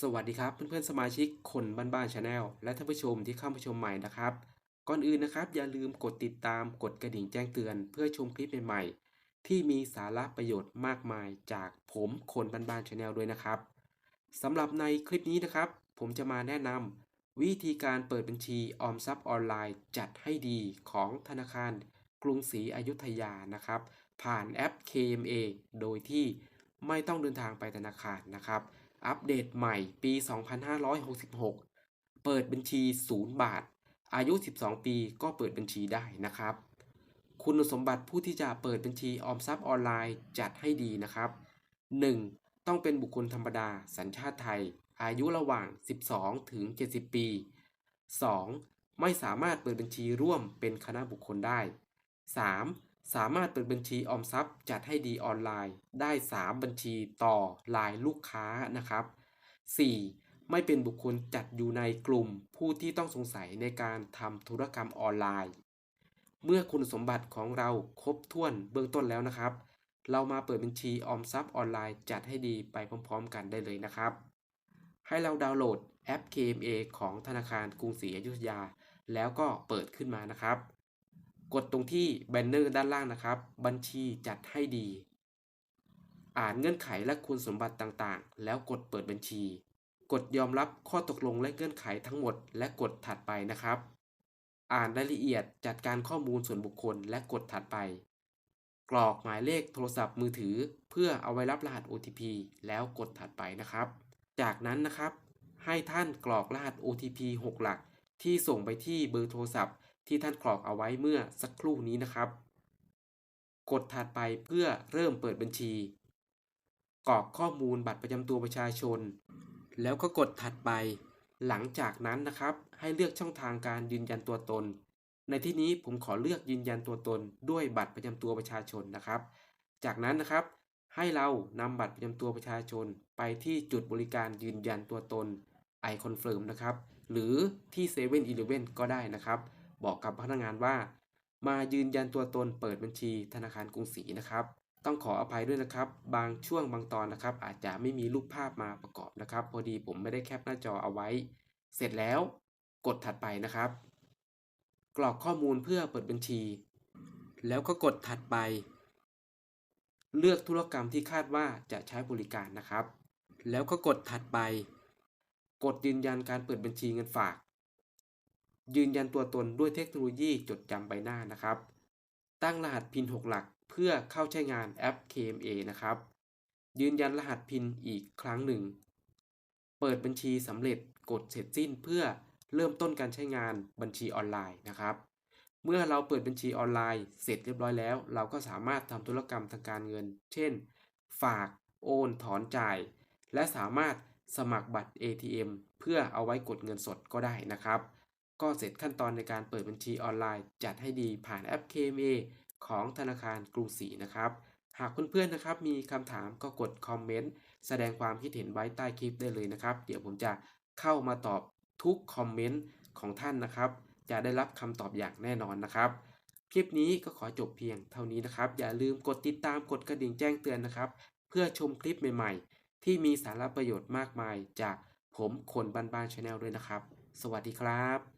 สวัสดีครับเพื่อนๆสมาชิกคนบ้านๆชาแนลและท่านผู้ชมที่เข้ามาชมใหม่นะครับ ก่อนอื่นนะครับ อย่าลืมกดติดตามกดกระดิ่งแจ้งเตือน เพื่อชมคลิปใหม่ๆที่มีสาระประโยชน์มากมายจากผมคนบ้านๆชาแนลด้วยนะครับสำหรับในคลิปนี้นะครับ ผมจะมาแนะนำวิธีการเปิดบัญชีออมทรัพย์ออนไลน์ จัดให้ดีของธนาคาร กรุงศรีอยุธยานะครับ ผ่านแอป KMA โดยที่ไม่ต้องเดินทางไปธนาคารนะครับ อัปเดตใหม่ปี 2566 เปิดบัญชี 0 บาท อายุ 12 ปีก็เปิดบัญชีได้นะครับ คุณสมบัติผู้ที่จะเปิดบัญชีออมทรัพย์ออนไลน์จัดให้ดีนะครับ 1. ต้องเป็นบุคคลธรรมดาสัญชาติไทย อายุระหว่าง 12 ถึง 70 ปี 2. ไม่สามารถเปิดบัญชีร่วมเป็นคณะบุคคลได้ 3. สามารถเปิดบัญชีออมทรัพย์ จัดให้ดีออนไลน์ ได้ 3 บัญชีต่อรายลูกค้านะครับ 4. ไม่เป็นบุคคลจัดอยู่ในกลุ่มผู้ที่ต้องสงสัยในการทำธุรกรรมออนไลน์ เมื่อคุณสมบัติของเราครบถ้วนเบื้องต้นแล้วนะครับ เรามาเปิดบัญชีออมทรัพย์ออนไลน์ จัดให้ดีไปพร้อม ๆ กันได้เลยนะครับ ให้เราดาวน์โหลดแอป KMA ของธนาคารกรุงศรีอยุธยา แล้วก็เปิดขึ้นมานะครับ กดตรงที่แบนเนอร์ด้านล่างนะครับ บัญชีจัดให้ดี อ่านเงื่อนไขและคุณสมบัติต่างๆ แล้วกดเปิดบัญชี กดยอมรับข้อตกลงและเงื่อนไขทั้งหมด และกดถัดไปนะครับ อ่านรายละเอียดจัดการข้อมูลส่วนบุคคลและกดถัดไป กรอกหมายเลขโทรศัพท์มือถือ เพื่อเอาไว้รับรหัส OTP แล้วกดถัดไปนะครับ จากนั้นนะครับ ให้ท่านกรอกรหัส OTP 6 หลักที่ส่งไปที่เบอร์โทรศัพท์ ที่ท่านกรอกเอาไว้เมื่อสักครู่นี้นะครับ กดถัดไปเพื่อเริ่มเปิดบัญชี กรอกข้อมูลบัตรประจำตัวประชาชน แล้วก็กดถัดไป หลังจากนั้นนะครับ ให้เลือกช่องทางการยืนยันตัวตน ในที่นี้ผมขอเลือกยืนยันตัวตน ด้วยบัตรประจำตัวประชาชนนะครับ จากนั้นนะครับให้เรานำบัตรประจำตัวประชาชนไปที่จุดบริการยืนยันตัวตน i confirm นะครับ หรือที่7 e เ e ่ e อก็ได้นะครับ บอกกับพนักงานว่า มายืนยันตัวตนเปิดบัญชีธนาคารกรุงศรีนะครับ ต้องขออภัยด้วยนะครับ บางช่วงบางตอนนะครับ อาจจะไม่มีรูปภาพมาประกอบนะครับ พอดีผมไม่ได้แคปหน้าจอเอาไว้ เสร็จแล้ว กดถัดไปนะครับ กรอกข้อมูลเพื่อเปิดบัญชี แล้วก็กดถัดไป เลือกธุรกรรมที่คาดว่าจะใช้บริการนะครับ แล้วก็กดถัดไป กดยืนยันการเปิดบัญชีเงินฝาก ยืนยันตัวตนด้วยเทคโนโลยีจดจำใบหน้านะครับ ตั้งรหัสพิน6หลักเพื่อเข้าใช้งานแอป KMA นะครับ ยืนยันรหัสพินอีกครั้งหนึ่ง เปิดบัญชีสำเร็จกดเสร็จสิ้นเพื่อเริ่มต้นการใช้งานบัญชีออนไลน์นะครับ เมื่อเราเปิดบัญชีออนไลน์เสร็จเรียบร้อยแล้ว เราก็สามารถทำธุรกรรมทางการเงิน เช่น ฝาก โอน ถอนจ่าย และสามารถสมัครบัตร ATM เพื่อเอาไว้กดเงินสดก็ได้นะครับ ก็เสร็จขั้นตอนในการเปิดบัญชีออนไลน์ จัดให้ดีผ่านแอป KMA ของธนาคารกรุงศรีนะครับ หากเพื่อนๆนะครับมีคำถามก็กดคอมเมนต์แสดงความคิดเห็นไว้ใต้คลิปได้เลยนะครับ เดี๋ยวผมจะเข้ามาตอบทุกคอมเมนต์ของท่านนะครับ จะได้รับคำตอบอย่างแน่นอนนะครับ คลิปนี้ก็ขอจบเพียงเท่านี้นะครับ อย่าลืมกดติดตามกดกระดิ่งแจ้งเตือนนะครับ เพื่อชมคลิปใหม่ ๆ ที่มีสาระประโยชน์มากมายจากผมคนบ้านๆชาแนลด้วยนะครับ สวัสดีครับ